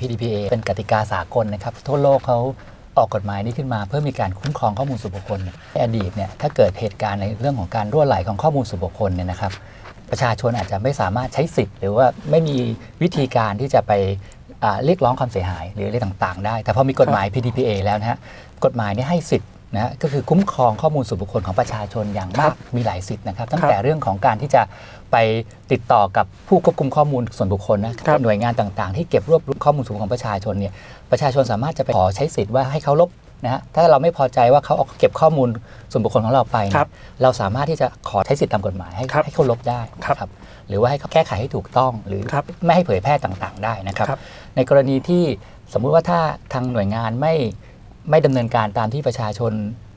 PDPA เป็นกติกาสากลนะครับทั่วโลกเขาออกกฎหมายนี้ขึ้นมาเพื่อมีการคุ้มครองข้อมูลส่วนบุคคลในอดีตเนี่ยถ้าเกิดเหตุการณ์ในเรื่องของการรั่วไหลของข้อมูลส่วนบุคคลเนี่ยนะครับ ประชาชนอาจจะไม่สามารถใช้สิทธิ์ หรือว่าไม่มีวิธีการที่จะไปเรียกร้องความเสียหายหรืออะไรต่างๆ ได้ แต่พอมีกฎหมาย PDPA แล้วนะฮะกฎหมายนี้ให้สิทธิ์ นะฮะก็คือคุ้มครองข้อมูลส่วนบุคคลของประชาชนอย่างมากมีหลายสิทธิ์นะครับ ตั้งแต่เรื่องของการที่จะไปติดต่อกับผู้ควบคุมข้อมูลส่วนบุคคลนะครับหน่วยงานต่างๆ ที่เก็บรวบรวมข้อมูลส่วนบุคคลของประชาชนเนี่ยประชาชนสามารถจะไปขอใช้สิทธิ์ว่าให้เขาลบนะฮะถ้าเราไม่พอใจว่าเขาเอาเก็บข้อมูลส่วนบุคคลของเราไปเนี่ยครับเราสามารถที่จะขอใช้สิทธิ์ตามกฎหมายให้ครับให้เขาลบได้ครับนะครับหรือว่าให้เขาแก้ไขให้ถูกต้องหรือครับไม่ให้เผยแพร่ต่างๆ ได้นะครับครับในกรณีที่สมมุติว่าถ้าทางหน่วยงานไม่ ไม่ดำเนินการตามที่ประชาชน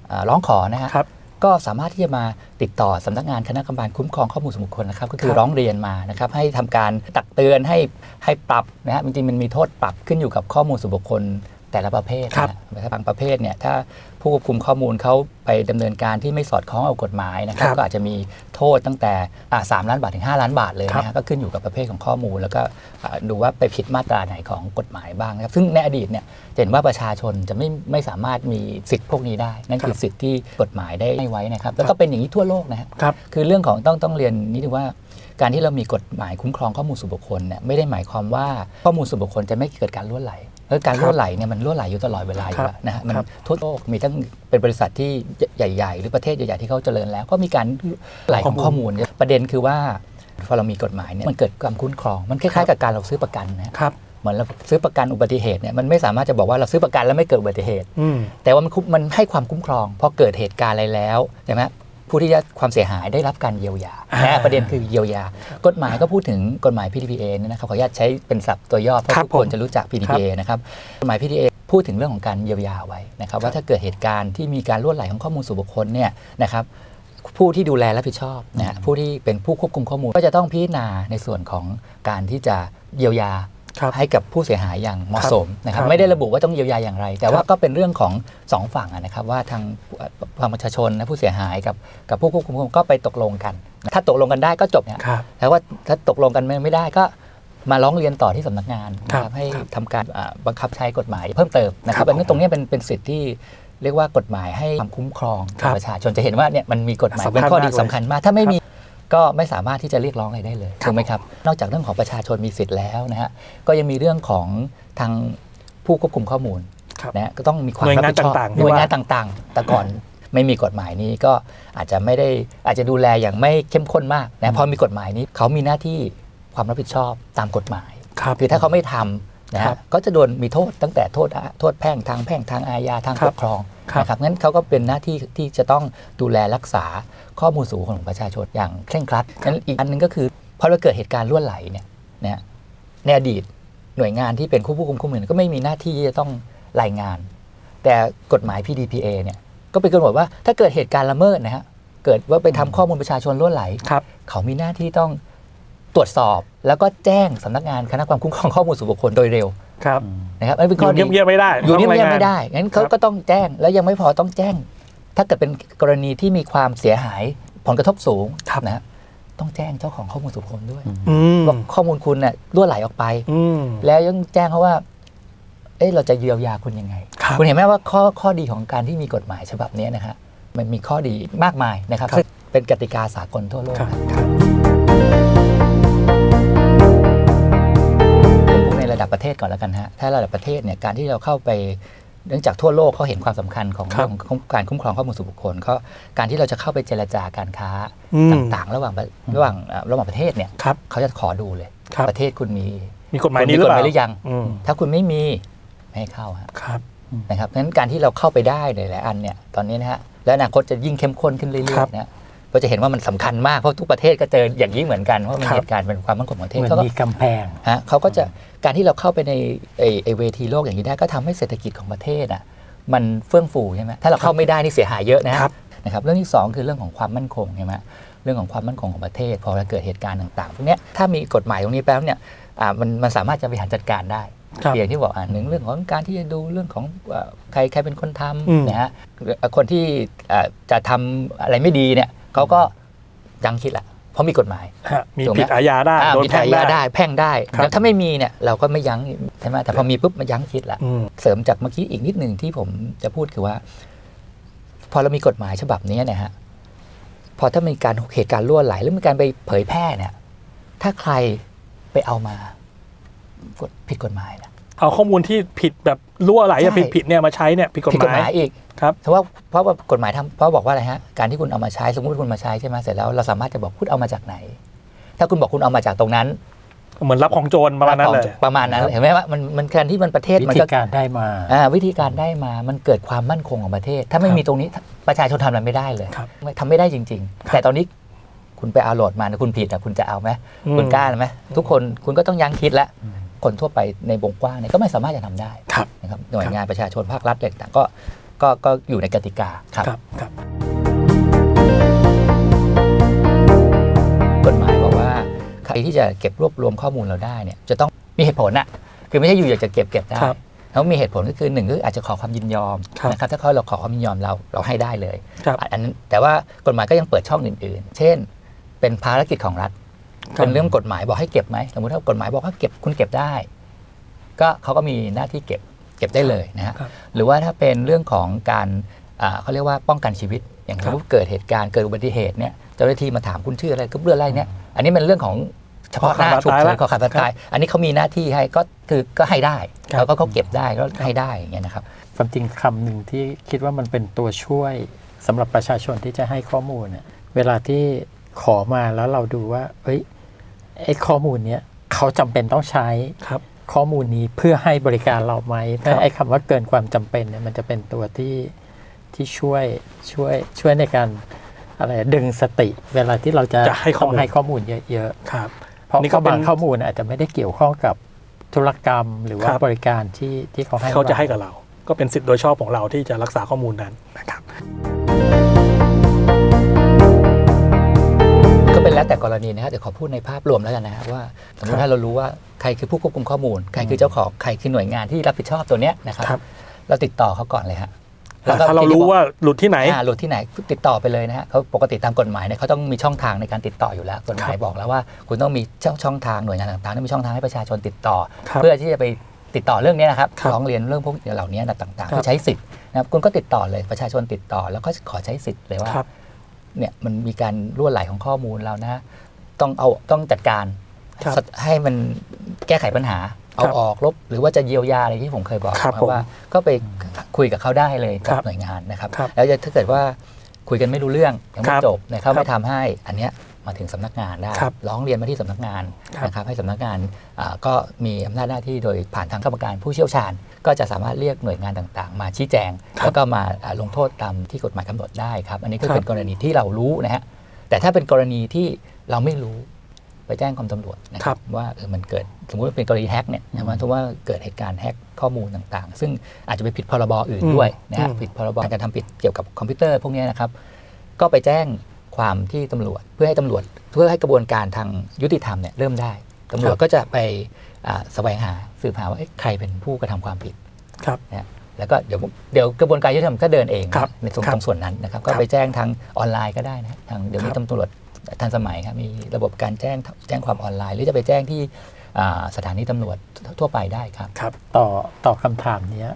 เอ่อร้องขอนะฮะครับก็สามารถที่จะมาติดต่อสำนักงานคณะกรรมการคุ้มครองข้อมูลส่วนบุคคลนะครับ ก็คืคอรับร้องเรียนมานะครับ ให้ทำการตักเตือนให้ให้ปรับนะฮะจริงๆมันมีโทษปรับขึ้นอยู่กับข้อมูลส่วนบุคคล แต่ละประเภทครับนะฮะบางประเภทเนี่ยถ้าผู้ควบคุมข้อมูลเขาไปดำเนินการที่ไม่สอดคล้องกับกฎหมายนะครับครับก็อาจจะมีโทษตั้งแต่อ่าสามล้านบาทถึง 5 ล้านบาทเลยครับนะฮะก็ขึ้นอยู่กับประเภทของข้อมูล แล้วก็อ่าดูว่าไปผิดมาตราไหนของกฎหมายบ้างนะครับซึ่งในอดีตเนี่ยจะเห็นว่าประชาชนจะไม่ไม่สามารถมีสิทธิพวกนี้ได้ นั่นคือสิทธิที่กฎหมายได้ให้ไว้นะครับแล้วก็เป็นอย่างนี้ทั่วโลกนะฮะครับคือเรื่องของต้องต้องเรียนนิดนึงว่าการที่เรามีกฎหมายคุ้มครองข้อมูลส่วนบุคคลเนี่ยไม่ได้หมายความว่าข้อมูลส่วนบุคคลจะไม่เกิดการล่วไหล เพราะการครับล่วไหลเนี่ยมันล่วไหลอยู่ตลอดเวลาอยู่ครับแล้วนะฮะมันครับทั่วโลกมีทั้งเป็นบริษัทที่ใหญ่ ๆ หรือประเทศใหญ่ๆที่เขาเจริญแล้ว ก็มีการไหลของข้อมูลเนี่ยประเด็นคือว่าพอเรามีกฎหมายเนี่ยมันเกิดความคุ้มครอง มันคล้ายๆกับการเราซื้อประกันนะฮะครับเหมือนเราซื้อประกันอุบัติเหตุเนี่ยมันไม่สามารถจะบอกว่าเราซื้อประกันแล้วไม่เกิดอุบัติเหตุอืมแต่ว่ามันคุ้มมันให้ความคุ้มครองพอเกิดเหตุการณ์อะไรแล้วใช่ไหม ผู้ที่ได้ความเสียหายได้รับการเยียวยาอ่า นะประเด็นคือเยียวยา กฎหมายก็พูดถึงกฎหมาย PDPA เนี่ยนะครับขออนุญาตใช้เป็นศัพท์ตัวย่อเพราะครับทุกคนผมจะรู้จัก PDPA นะครับกฎหมาย PDPA พูดถึงเรื่องของการเยียวยาไว้นะครับว่าถ้าเกิดเหตุการณ์ที่มีการล่วไหลของข้อมูลส่วนบุคคลเนี่ยนะครับผู้ที่ดูแลรับผิดชอบนะฮะผู้ที่เป็นผู้ควบคุมข้อมูลก็จะต้องพิจารณาในส่วนของการที่จะเยียวยาครับ ให้กับผู้เสียหายอย่างเหมาะสมนะครัครับบไม่ได้ระบุว่าต้องเยียวยาอย่างไร แต่ว่าครับก็เป็นเรื่องของสองฝั่งอะนะครับว่าทางทางประชาชนนะผู้เสียหายกับกับผู้ควบคุมข้อมูลก็ไปตกลงกัน ถ้าตกลงกันได้ก็จบเนี่ยครับแต่ว่าถ้าตกลงกันไม่ได้ก็มาร้องเรียนต่อที่สำนักงานนะคครัรับบให้ครับทำการอ่าบังคับใช้กฎหมายเพิ่มเติมนะคครัรับบอันนี้ผมตรงเนี้ยเป็นเป็นสิทธิ์ที่เรียกว่ากฎหมายให้ความคุ้มครองครับประชาชนจะเห็นว่าเนี่ยมันมีกฎหมายสำคัญเป็นข้อดีมากเลยสำคัญมากถ้าไม่มี ก็ไม่สามารถที่จะเรียกร้องอะไรได้เลยครับถูกไหมครับ นอกจากเรื่องของประชาชนมีสิทธิ์แล้วนะฮะก็ยังมีเรื่องของทางผู้ควบคุมข้อมูลครับนะฮะก็ต้องมีความหน่วยรับงานผิดชอบต่างๆที่หน่วยงานว่าต่างๆ แต่ก่อนไม่มีกฎหมายนี้ก็อาจจะไม่ได้อาจจะดูแลอย่างไม่เข้มข้นมากนะพอมีกฎหมายนี้เขามีหน้าที่ความรับผิดชอบตามกฎหมายครับคือถ้าเขาไม่ทำนะครัฮะบก็จะโดนมีโทษตั้งแต่โทษโทษแพ่งทางแพ่งทางอาญาทางครัปบกครองครับ นะครับงั้นเขาก็เป็นหน้าที่ที่จะต้องดูแลรักษาข้อมูลส่วนบุคคลของประชาชนอย่างเคร่งครัดงั้นอีกอันหนึงก็คือพอเราเกิดเหตุการณ์ล่วไหลเนี่ยนะฮะในอดีตหน่วยงานที่เป็นผู้ควบคุมข้อมูลก็ไม่มีหน้าที่ที่จะต้องรายงาน แต่กฎหมาย PDPA เนี่ยก็ไปกำหนดว่าถ้าเกิดเหตุการณ์ละเมิดนะฮะเกิดว่าไปทำข้อมูลประชาชนล่วไหลครับเขามีหน้าที่ต้องตรวจสอบแล้วก็แจ้งสำนักงานคณะความคุ้มครองข้อมูลส่วนบุคคลโดยเร็ว ครับนะครับอันนี้เป็นอข้อยู่ดีเงียบๆไม่ได้อยู่ต้เงีงรายยบงาๆไม่ได้งั้นเขาครับก็ต้องแจ้งแล้วยังไม่พอต้องแจ้ง ถ้าเกิดเป็นกรณีที่มีความเสียหายผลกระทบสูงครับนะฮะต้องแจ้งเจ้าของข้อมูลส่วนบุคคลด้วยอืมว่าข้อมูลคุณน่ะล่วไหลออกไปอืมแล้วยังแจ้งเขาว่า เอ๊ะเราจะเยียวยาคุณยังไงครับคุณเห็นไหมว่าข้อข้อดีของการที่มีกฎหมายฉบับนี้นะฮะมันมีข้อดีมากมายนะครับครับซึ่งเป็นกติกาสากลทั่วโลกครับนะครับ ระดับประเทศก่อนแล้วกันฮะ ถ้าระดับประเทศเนี่ยการที่เราเข้าไปเนื่องจากทั่วโลกเขาเห็นความสำคัญของครับเรื่องของการคุ้มครองข้อมูลส่วนบุคคลเขาการที่เราจะเข้าไปเจรจาการค้าอืมต่างๆ ระหว่างประระหว่างเอ่อระหว่างประเทศเนี่ยครับเขาจะขอดูเลยครับประเทศคุณมีมีกฎหมายคุณนี้หรือกฎเปหล่ามายหรือยังอืมถ้าคุณไม่มีไม่ให้เข้าฮะครับนะครับงั้นการที่เราเข้าไปได้หลายๆอันเนี่ยตอนนี้นะฮะและอนาคตจะยิ่งเข้มข้นขึ้นเรื่ครัอยบๆนะ ก็จะเห็นว่ามันสำคัญมากเพราะทุกประเทศก็เจออย่างยิ่งเหมือนกันเพราะมันครับเหตุการณ์เป็นความมั่นคงของประเทศเหมือนเขาก็มีกำแพงฮะเขาก็จะการที่เราเข้าไปในไอ้ไอ้เวทีโลกอย่างนี้ได้ก็ทำให้เศรษฐกิจของประเทศอะมันเฟื่องฟูใช่ไหมถ้าเราเข้าไม่ได้นี่เสียหายเยอะนะฮะครับนะครับเรื่องที่สองคือเรื่องของความมั่นคงใช่ไหมเรื่องของความมั่นคงของประเทศ พอเราเกิดเหตุการณ์ต่างๆพวกเนี้ยถ้ามีกฎหมายตรงนี้แป๊บเนี่ยอ่ามันมันสามารถจะบริหารจัดการได้ครับอย่างที่บอกอะหนึ่งเรื่องของการที่จะดูเรื่องของเอ่อใครใครเป็นคนทอืมำนะฮะคนที่เอ่อจะทำอะไรไม่ดีเนี่ย เขาก็ยังคิดละเพราะมีกฎหมายฮะมีถูกไหมผิดอาญาได้อ่าโดนมีแพ่ทางยาได้ได้แพ่งได้ครับแล้วถ้าไม่มีเนี่ยเราก็ไม่ยั้งใช่ไหมแต่พอมีปุ๊บมันยั้งคิดละอืมเสริมจากเมื่อกี้อีกนิดหนึ่งที่ผมจะพูดคือว่า พอเรามีกฎหมายฉบับนี้เนะฮะพอถ้ามีการเหตุการณ์ล่วไหลหรือมีการไปเผยแพร่เนี่ย ถ้าใครไปเอามากฎผิดกฎหมายนะ เอาข้อมูลที่ผิดแบบรั่วไหลอะใช่ ผิดผิดๆเนี่ยมาใช้เนี่ยผิดกฎผิดหกฎมายหมายอีกครับ เพราะว่าเพราะว่ากฎหมายทำเพราะบอกว่าอะไรฮะการที่คุณเอามาใช้สมมติคุณมาใช้ใช่ไหมเสร็จแล้วเราสามารถจะบอกคุณเอามาจากไหน ถ้าคุณบอกคุณเอามาจากตรงนั้นเหมือนรับของโจรประมาณนั้นเลย ประมาณนั้นเห็นไหมว่ามันมันการที่มันประเทศวิมันธีก็ การได้มา อ่าวิธีการได้มามันเกิดความมั่นคงของประเทศ ถ้าไม่ครับมีตรงนี้ประชาชนทำอะไรไม่ได้เลยครับไม่ทำไม่ได้จริงครับๆแต่ตอนนี้คุณไปเอาโหลดมานะคุณผิดอะคุณจะเอาไหมอืม คุณกล้าไหมทุกคนคุณก็ต้องยั้งคิดแล้วอืม คนทั่วไปในวงกว้างเนี่ยก็ไม่สามารถจะทำได้ครับนะครับหน่วยงานประชาชนภาครัฐอะไรต่างๆก็ก็ก็อยู่ในกติกาครับครับครับกฎหมายบอกว่าใครที่จะเก็บรวบรวมข้อมูลเราได้เนี่ยจะต้องมีเหตุผลอะคือไม่ใช่อยู่อยากจะเก็บเก็บได้ครับแล้วมีเหตุผลก็คือหนึ่งก็อาจจะขอความยินยอมครับนะครับถ้าเขาเราขอความยินยอมเราเราให้ได้เลยครับอันนั้นแต่ว่ากฎหมายก็ยังเปิดช่องอื่น ๆ เช่น เป็นภารกิจของรัฐครับ เป็นเรื่องกฎหมายบอกให้เก็บไหมสมมติถ้ากฎหมายบอกว่าเก็บคุณเก็บได้ ก็เขาก็มีหน้าที่เก็บเก็บได้เลยนะฮะครับหรือว่าถ้าเป็นเรื่องของการอ่าเขาเรียกว่าป้องกันชีวิต อย่างครับสมมติเกิดเหตุการณ์เกิดอุบัติเหตุเนี่ยเจ้าหน้าที่มาถามคุณชื่ออะไรก็เรื่องอะไรเนี่ยอันนี้เป็นเรื่องของเฉพาะหน้าขอฉุกขาดบาดตายเฉิละนขอขาดบาดตาย อันนี้เขามีหน้าที่ให้ก็คือก็ให้ได้ครับแล้วก็เขาเก็บได้ก็ให้ได้อย่างเงี้ยนะครับความจริงคำหนึ่งที่คิดว่ามันเป็นตัวช่วยสำหรับประชาชนที่จะให้ข้อมูลเนี่ยเวลาที่ ขอมาแล้วเราดูว่า เอ้ยไอ้ข้อมูลเนี้ยเขาจำเป็นต้องใช้ครับ ข้อมูลนี้เพื่อให้บริการเราไหมครัถ้าบไอ้คำว่าเกินความจำเป็นเนี่ยมันจะเป็นตัวที่ที่ช่วยช่วยช่วยในการอะไรดึงสติเวลาที่เราจะจะให้ข้อมูลต้องให้ข้อมูลเยอะครับๆเพราะนี่ก็ก็เป็นบางข้อมูลอาจจะไม่ได้เกี่ยวข้องกับธุรกรรมหรือว่าครับบริการที่ที่เขาให้เขาจะรให้กับเรา ก็เป็นสิทธิ์โดยชอบของเราที่จะรักษาข้อมูลนั้นนะครับ แล้วแต่กรณีนะครับแต่ขอพูดในภาพรวมแล้วกันนะครับว่าสมมครัติบถ้าเรารู้ว่าใครคือผู้ควบคุมข้อมูล ใครคือเจ้าของใครคือหน่วยงานที่รับผิดชอบตัวเนี้ยนะครับครับเราติดต่อเขาก่อนเลยฮะถ้าเรารู้ว่าหลุดที่ไหนอ่าหลุดที่ไหนติดต่อไปเลยนะฮะเขาปกติตามกฎหมายเนี่ยเขาต้องมีช่องทางในการติดต่ออยู่แล้วกฎหมายบอกแล้วว่าคุณต้องมีช่องช่องทางหน่วยงานต่างๆต้องมีช่องทางให้ประชาชนติดต่อครับเพื่อที่จะไปติดต่อเรื่องนี้นะครับครับร้องเรียนเรื่องพวกเหล่านี้นะต่างๆครับเพื่อใช้สิทธิ์นะครับคุณก็ติดต่อเลยประชาชนติดต่อแล้วก็ขอใช้สิทธิ์เลยว่าครับ เนี่ยมันมีการรั่วไหลของข้อมูลเรานะ ต้องเอาต้องจัดการครับให้มันแก้ไขปัญหา เอาครับออกลบ หรือว่าจะเยียวยาอะไรที่ผมเคยบอกครับว่า ก็ไปคุยกับเขาได้เลยกัครับบหน่วยงานนะครับ ครับแล้วจะถ้าเกิดว่าคุยกันไม่รู้เรื่องยังคไม่รับจบเนี่ยเขาครัไม่บทำให้อันเนี้ยมาถึงสำนักงานได้ครับร้องเรียนมาที่สำนักงานครับนะครับให้สำนักงานอ่าก็มีอำนาจหน้าที่โดยผ่านทางกรรมการผู้เชี่ยวชาญ ก็จะสามารถเรียกหน่วยงานต่างๆ มาชี้แจงครับแล้วก็มาอ่าลงโทษตามที่กฎหมายกำหนดได้ครับ อันนี้ก็ครับเป็นกรณีที่เรารู้นะฮะแต่ถ้าเป็นกรณีที่เราไม่รู้ไปแจ้งความตำรวจนะคครัรับบว่าเออมันเกิดสมมติว่าเป็นกรณีแฮกเนี่ยนะว่าสมมติว่าเกิดเหตุการณ์แฮกข้อมูลต่างๆ ซึ่งอาจจะไปผิดพรบอื่นด้วยนะฮะอืมผิดพรบการทำผิดเกี่ยวกับคอมพิวเตอร์พวกเนี้ยนะครับก็ไปแจ้งความที่ตำรวจเพื่อให้ตำรวจเพื่อให้กระบวนการทางยุติธรรมเนี่ยเริ่มได้ ตำรวจก็จะไปอ่าแสวงหาสืบหาว่าเอ๊ะใครเป็นผู้กระทำความผิดครับนะฮะแล้วก็เดี๋ยวเดี๋ยวกระบวนการยุติธรรมก็เดินเองนะครับในตรงครับตรงส่วนนั้นนะครับ ก็ครับไปแจ้งทางออนไลน์ก็ได้นะทางเดี๋ยวนี้ครับตำรวจทันสมัยครับมีระบบการแจ้งแจ้งความออนไลน์ หรือจะไปแจ้งที่อ่าสถานีตำรวจทั่วไปได้ครับครับ ต่อต่อคำถามเนี้ย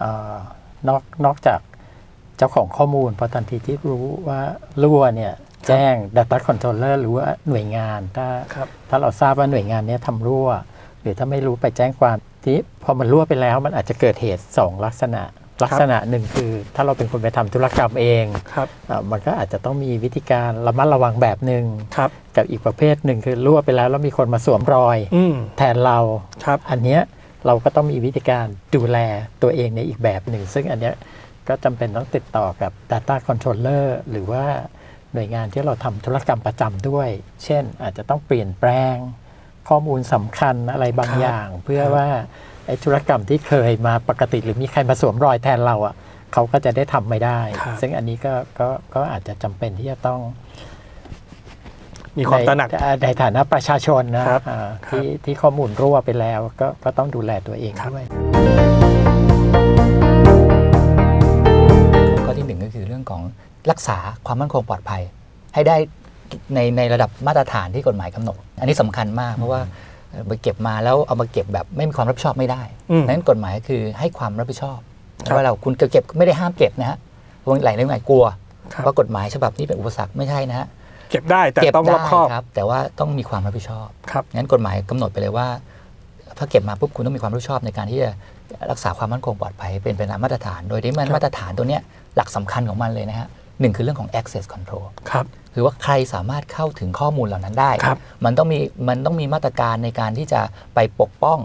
เออนอกนอกจากเจ้าของข้อมูลพอทันทีที่รู้ว่ารั่วเนี่ย แจ้ง Data Controller หรือว่าหน่วยงาน ถ้าครับถ้าเราทราบว่าหน่วยงานเนี้ยทำรั่ว หรือถ้าไม่รู้ไปแจ้งความที่พอมันรั่วไปแล้วมันอาจจะเกิดเหตุ 2 ลักษณะ ลักษณะหนึ่งคือ ถ้าเราเป็นคนไปทำธุรกรรมเองครับอะมันก็อาจจะต้องมีวิธีการระมัดระวังแบบหนึ่งครับกับอีกประเภทหนึ่งคือรั่วไปแล้วแล้วมีคนมาสวมรอยอืมแทนเราครับอันเนี้ยเราก็ต้องมีวิธีการดูแลตัวเองในอีกแบบหนึ่ง ซึ่งอันเนี้ยก็จำเป็นต้องติดต่อกับ Data Controller หรือว่า หน่วยงานที่เราทำธุรกรรมประจำด้วย เช่น อาจจะต้องเปลี่ยนแปลง ข้อมูลสำคัญอะไรบางครับอย่าง เพื่อครับว่าไอ้ธุรกรรมที่เคยมาปกติหรือมีใครมาสวมรอยแทนเราอะเขาก็จะได้ทำไม่ได้ครับซึ่งอันนี้ก็ก็ก็อาจจะจำเป็นที่จะต้องมีความตระหนักในในฐานะประชาชนนะครับอ่าครับที่ที่ข้อมูลรั่วไปแล้วก็ก็ต้องดูแลตัวเองครับด้วยข้อที่หนึ่งก็คือเรื่องของ รักษาความมั่นคงปลอดภัย ให้ได้ในในระดับมาตรฐานที่กฎหมายกำหนด อันนี้สำคัญมากเพราะว่าเอ่อไปเก็บมาแล้วเอามาเก็บแบบไม่มีความรับผิดชอบไม่ได้อืมดังนั้นกฎหมายก็คือให้ความรับผิดชอบครับว่าเราคุณเก็บไม่ได้ห้ามเก็บนะฮะเพราะหลายเรื่องหลายกลัวครับว่ากฎหมายฉบับนี้เป็นอุปสรรคไม่ใช่นะฮะเก็บได้แต่เก็บต้องรได้อบคอบครับ แต่ว่าต้องมีความรับผิดชอบครับงั้นกฎหมายกำหนดไปเลยว่าถ้าเก็บมาปุ๊บคุณต้องมีความรับผิดชอบในการที่จะรักษาความมั่นคงปลอดภัยเป็นไปตามมาตรฐาน โดยที่มันครับมาตรฐานตัวเนี้ยหลักสำคัญของมันเลยนะฮะ หนึ่งคือเรื่องของ access control ครับคือว่าใครสามารถเข้าถึงข้อมูลเหล่านั้นได้ครับมันต้องมีมันต้องมีมาตรการในการที่จะไปปกป้อง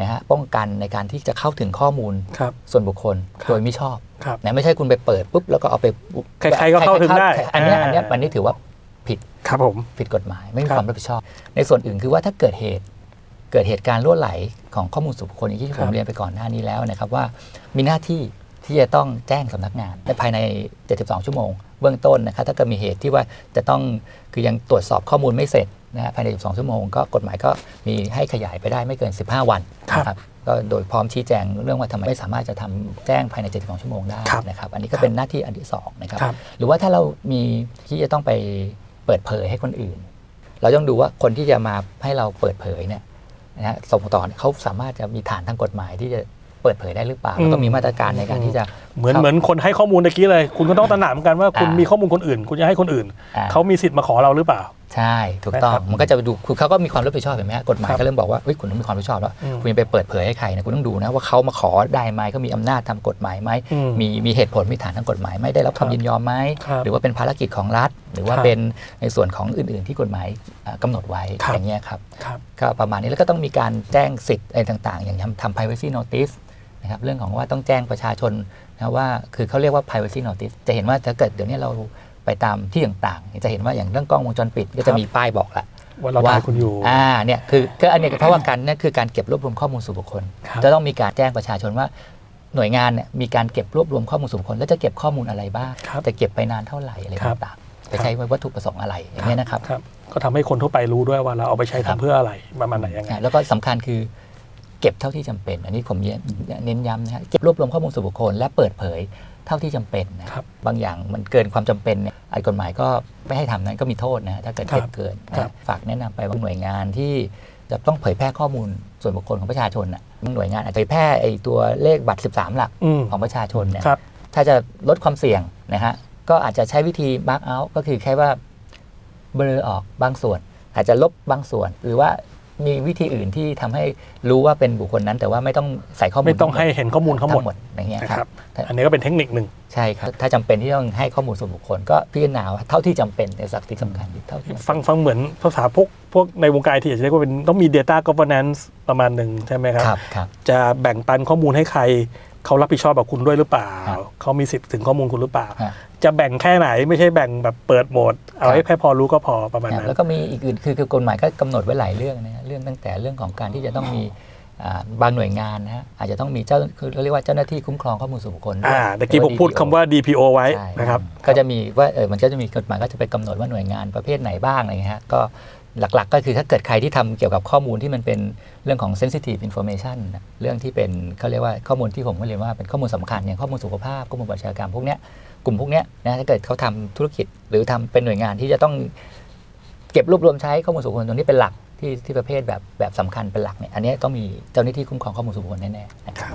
นะฮะป้องกันในการที่จะเข้าถึงข้อมูลครับส่วนบุคคลครับโดยไม่ชอบครับนะไม่ใช่คุณไปเปิดปุ๊บแล้วก็เอาไปใครๆก็เข้าถึงได้ อันเนี้ยอันเนี้ยอ่าอันนี้ถือว่าผิดครับผมผิดกฎหมายไม่มีครับความรับผิดชอบ ในส่วนอื่นคือว่าถ้าเกิดเหตุเกิดเหตุการณ์ล่วไหลของข้อมูลส่วนบุคคลอย่างที่คผรัมบเรียนไปก่อนหน้านี้แล้วนะครับว่ามีหน้าที่ ที่จะต้องแจ้งสำนักงานในภายใน 72 ชั่วโมง เบื้องต้นนะครับถ้าเกิดมีเหตุที่ว่าจะต้องคือยังตรวจสอบข้อมูลไม่เสร็จนะฮะภายใน 12 ชั่วโมงก็กฎหมายก็มีให้ขยายไปได้ไม่เกิน 15 วันนะครับก็โดยพร้อมชี้แจงเรื่องว่าทำไมไม่สามารถจะทำแจ้งภายใน 72 ชั่วโมงได้นะครับ อันนี้ก็เป็นหน้าที่อันที่สองนะครับครับ หรือว่าถ้าเรามีที่จะต้องไปเปิดเผยให้คนอื่น เราต้องดูว่าคนที่จะมาให้เราเปิดเผยเนี่ยนะฮะส่งต่อเนี่ยเขาสามารถจะมีฐานทางกฎหมายที่จะ เปิดเผยได้หรือเปล่าอืมแล้วก็มีมาตรการในการที่จะเหมือนข้าเหมือนคนให้ข้อมูลตะกี้เลย คุณก็ต้องตระหนักเหมือนกันว่าคุณอ่ามีมีข้อมูลคนอื่น คุณจะให้คนอื่นอ่าเขามีสิทธิ์มาขอเราหรือเปล่า ใช่ถูกต้องนะครับมันก็จะไปดูคือเขาก็มีความรับผิดชอบเห็นไหมฮะกฎหมายครับก็เริ่มบอกว่าเฮ้ยคุณต้องมีความรับผิดชอบแล้วอืมคุณจะไปเปิดเผยให้ใครนะคุณต้องดูนะว่าเขามาขอได้ไหมเขามีอำนาจทำกฎหมายไหมอืมมีมีเหตุผลมีฐานทางกฎหมายไหมได้รับครัคำบยินยอมไหมครับหรือว่าเป็นภารกิจของรัฐ หรือว่าครับเป็นในส่วนของอื่น ๆ ที่กฎหมายอ่ากำหนดไว้ครับอย่างเงี้ยครับครับก็ประมาณนี้แล้วก็ต้องมีการแจ้งสิทธิ์อะไรต่าง ๆ อย่างทำทำ privacy notice นะครับเรื่องของว่าต้องแจ้งประชาชนนะว่าคือเขาเรียกว่า privacy notice จะเห็นว่าถ้าเกิดเดี๋ยวนี้เราไปตามที่ต่างๆ จะเห็นว่าอย่างเรื่องกล้องวงจรปิดก็ครัจะบมีป้ายบอกละว่าเราถ่ายคุณอยู่อ่าเนี่ยคือก็อันเนี้ยเพราะว่าการนั่นคือการเก็บรวบรวมข้อมูลส่วนบุคคลครับจะต้องมีการแจ้งประชาชนว่าหน่วยงานเนี่ยมีการเก็บรวบรวมข้อมูลส่วนบุคคลแล้วจะเก็บข้อมูลอะไรบ้างครับจะเก็บไปนานเท่าไหร่อะไรครับต่างๆจะใช้วัตถุประสงค์อะไรอย่างเงี้ยนะครับครับก็ทำให้คนทั่วไปรู้ด้วยว่าเราเอาไปใช้ครัทำบเพื่ออะไรประมาณไหนยังไงอะแล้วก็สำคัญคือ เก็บเท่าที่จำเป็น อันนี้ผมเน้นย้ำนะฮะเก็บรวบรวมข้อมูลส่วนบุคคลและเปิดเผยเท่าที่จำเป็นนะครับบางอย่างมันเกินความจำเป็นเนี่ยไอ้กฎหมายก็ไม่ให้ทำนั้นก็มีโทษนะถ้าเกิดครับเกินเกินนะครับฝากแนะนำไปว่าหน่วยงานที่จะต้องเผยแพร่ข้อมูลส่วนบุคคลของประชาชนน่ะบางหน่วยงานอาจจะเผยแพร่ไอ้ตัวเลขบัตร 13 หลักอืมของประชาชนเนี่ยครับถ้าจะลดความเสี่ยงนะฮะก็อาจจะใช้วิธีมาร์กเอาท์ก็คือแค่ว่าเบลอออกบางส่วน อาจจะลบบางส่วน หรือว่า มีวิธีอื่นที่ทำให้รู้ว่าเป็นบุคคลนั้น แต่ว่าไม่ต้องใส่ข้อมูลไม่ต้องให้เห็นข้อมูลทั้งหมดอย่างเงี้ยนะคครัรับบอันนี้ก็เป็นเทคนิคหนึ่งใช่ครับ ถ้าจำเป็นที่ต้องให้ข้อมูลส่วนบุคคล ก็พิจารณาว่าเท่าที่จำเป็นในสักที่สำคัญเท่าที่จำเป็นฟังฟังเหมือนภาษาพวกพวกในวงการที่จะเรียกว่าเป็นต้องมี Data Governance ประมาณหนึ่งใช่ไหมครับครับครับ จะแบ่งปันข้อมูลให้ใครเขารับผิดชอบกับคุณด้วยหรือเปล่าครับเขามีสิทธิ์ถึงข้อมูลคุณหรือเปล่าฮะ จะแบ่งแค่ไหนไม่ใช่แบ่งแบบเปิดโหมด เอาให้ครับแค่พอรู้ก็พอประมาณนั้น แล้วก็มีอีกอื่นคือคือกฎหมายก็กำหนดไว้หลายเรื่องนะฮะเรื่องตั้งแต่เรื่องของการที่จะต้องมีอ่าบางหน่วยงานนะฮะอาจจะต้องมีเจ้าคือเรียกว่าเจ้าหน้าที่คุ้มครองข้อมูลส่วนบุคคลด้วยอ่าตะกี้ผมพูดคำว่า DPO ไว้ใช่นะครับ ก็จะมีว่าเออมันก็จะมีกฎหมายก็จะไปกำหนดว่าหน่วยงานประเภทไหนบ้างอะไรเงี้ยฮะก็หลักๆ ก็คือถ้าเกิดใครที่ทำเกี่ยวกับข้อมูลที่มันเป็นเรื่องของ sensitive information นะเรื่องที่เป็นเขาเรียกว่าข้อมูลที่ผมก็เรียนว่าเป็นข้อมูลสำคัญอย่างข้อมูลสุขภาพข้อมูลประชากรรมพวกเนี้ย กลุ่มพวกนี้นะถ้าเกิดเขาทำธุรกิจหรือทำเป็นหน่วยงานที่จะต้องเก็บรวบรวมใช้ข้อมูลส่วนบุคคลตรงนี้เป็นหลักที่ที่ประเภทแบบแบบสำคัญเป็นหลักเนี่ยอันนี้ต้องมีเจ้าหน้าที่คุ้มครองข้อมูลส่วนบุคคลแน่ๆนะครับ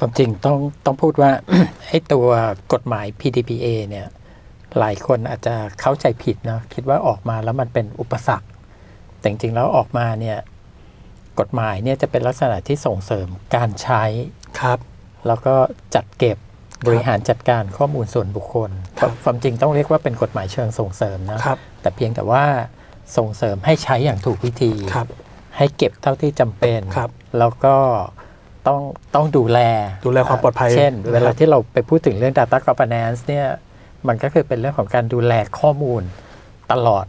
ความจริงต้องต้องพูดว่าไอ้ตัวกฎหมาย PDPA เนี่ยหลายคนอาจจะเข้าใจผิดเนาะคิดว่าออกมาแล้วมันเป็นอุปสรรค แต่จริงๆแล้วออกมาเนี่ย กฎหมายเนี่ยจะเป็นลักษณะที่ส่งเสริมการใช้ครับ แล้วก็จัดเก็บบริหารจัดการข้อมูลส่วนบุคคลครับความจริงต้องเรียกว่าเป็นกฎหมายเชิงส่งเสริมนะครับแต่เพียงแต่ว่าส่งเสริมให้ใช้อย่างถูกวิธีครับให้เก็บเท่าที่จำเป็นครับแล้วก็ต้องต้องดูแลดูแลความปลอดภัย เช่นนะครับเวลาที่เราไปพูดถึงเรื่อง Data Governance เนี่ยมันก็คือเป็นเรื่องของการดูแลข้อมูลตลอด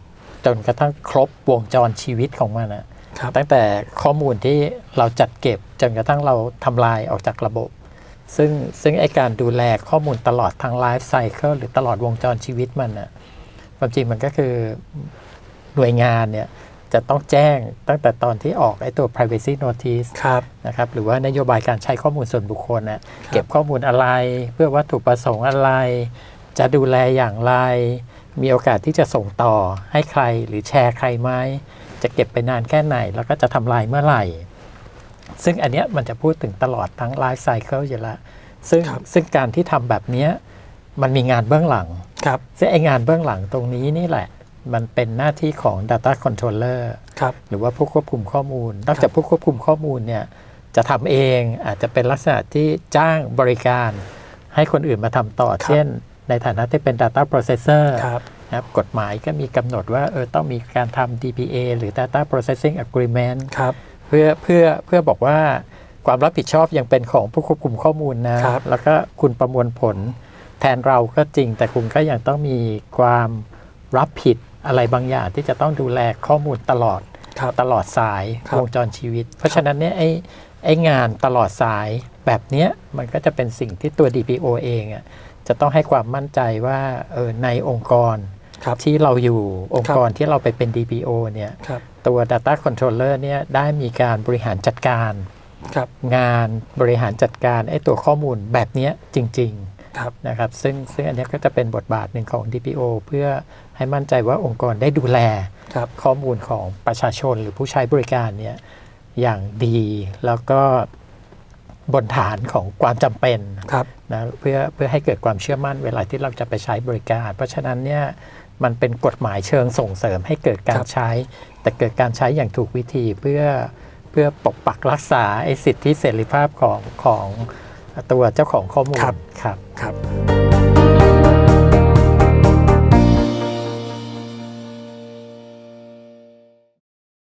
จนกระทั่งครบวงจรชีวิตของมันนะครับ ตั้งแต่ข้อมูลที่เราจัดเก็บจนกระทั่งเราทำลายออกจากระบบ ซึ่งซึ่งไอการดูแลข้อมูลตลอดทางไลฟ์ไซเคิลหรือตลอดวงจรชีวิตมันน่ะความจริงมันก็คือหน่วยงานเนี่ยจะต้องแจ้งตั้งแต่ตอนที่ออกไอ้ตัว privacy notice ครับนะครับหรือว่านโยบายการใช้ข้อมูลส่วนบุคคลนะเก็บข้อมูลอะไร เพื่อวัตถุประสงค์อะไร จะดูแลอย่างไร มีโอกาสที่จะส่งต่อให้ใครหรือแชร์ใครไหม จะเก็บไปนานแค่ไหน แล้วก็จะทำลายเมื่อไหร่ ซึ่งอันเนี้ยมันจะพูดถึงตลอดทั้งไลฟ์ไซเคิลอยู่แล้วซึ่งครับซึ่งการที่ทำแบบเนี้ยมันมีงานเบื้องหลังครับซึ่งไองานเบื้องหลังตรงนี้นี่แหละ มันเป็นหน้าที่ของ Data Controller ครับหรือว่าผู้ควบคุมข้อมูล นอกจากผู้ควบคุมข้อมูลเนี่ยจะทำเองอาจจะเป็นลักษณะที่จ้างบริการ ให้คนอื่นมาทำต่อครับเช่น ในฐานะที่เป็น Data Processor ครับนะครับกฎหมายก็มีกำหนดว่าเออต้องมีการทำ DPA หรือ Data Processing Agreement ครับเพื่อเพื่อเพื่อบอกว่าความรับผิดชอบยังเป็นของผู้ควบคุมข้อมูลนะครับแล้วก็คุณประมวลผลแทนเราก็จริง แต่คุณก็ยังต้องมีความรับผิดอะไรบางอย่างที่จะต้องดูแลข้อมูลตลอดครับตลอดสายครับวงจรชีวิต เพราะฉะนั้นเนี่ยไอ้ไอ้งานตลอดสายแบบเนี้ยมันก็จะเป็นสิ่งที่ตัว DPO เองอะ จะต้องให้ความมั่นใจว่าเออในองค์กรครับที่เราอยู่องค์กรที่เราไปเป็น DPO เนี่ยครับตัว Data Controller เนี่ยได้มีการบริหารจัดการครับงานบริหารจัดการไอ้ตัวข้อมูลแบบเนี้ยจริงครับๆนะครับซึ่งซึ่งอันเนี้ยก็จะเป็นบทบาทหนึ่งของ DPO เพื่อให้มั่นใจว่าองค์กรได้ดูแลครับข้อมูลของประชาชนหรือผู้ใช้บริการเนี่ยอย่างดีแล้วก็ บนฐานของความจำเป็นครับนะเพื่อเพื่อให้เกิดความเชื่อมั่นเวลาที่เราจะไปใช้บริการ เพราะฉะนั้นเนี่ยมันเป็นกฎหมายเชิงส่งเสริมให้เกิดกาครรับใช้ แต่เกิดการใช้อย่างถูกวิธีเพื่อเพื่อปกปักรักษาไอ้สิทธิเสรีภาพของของตัวเจ้าของข้อมูลครับครับครับ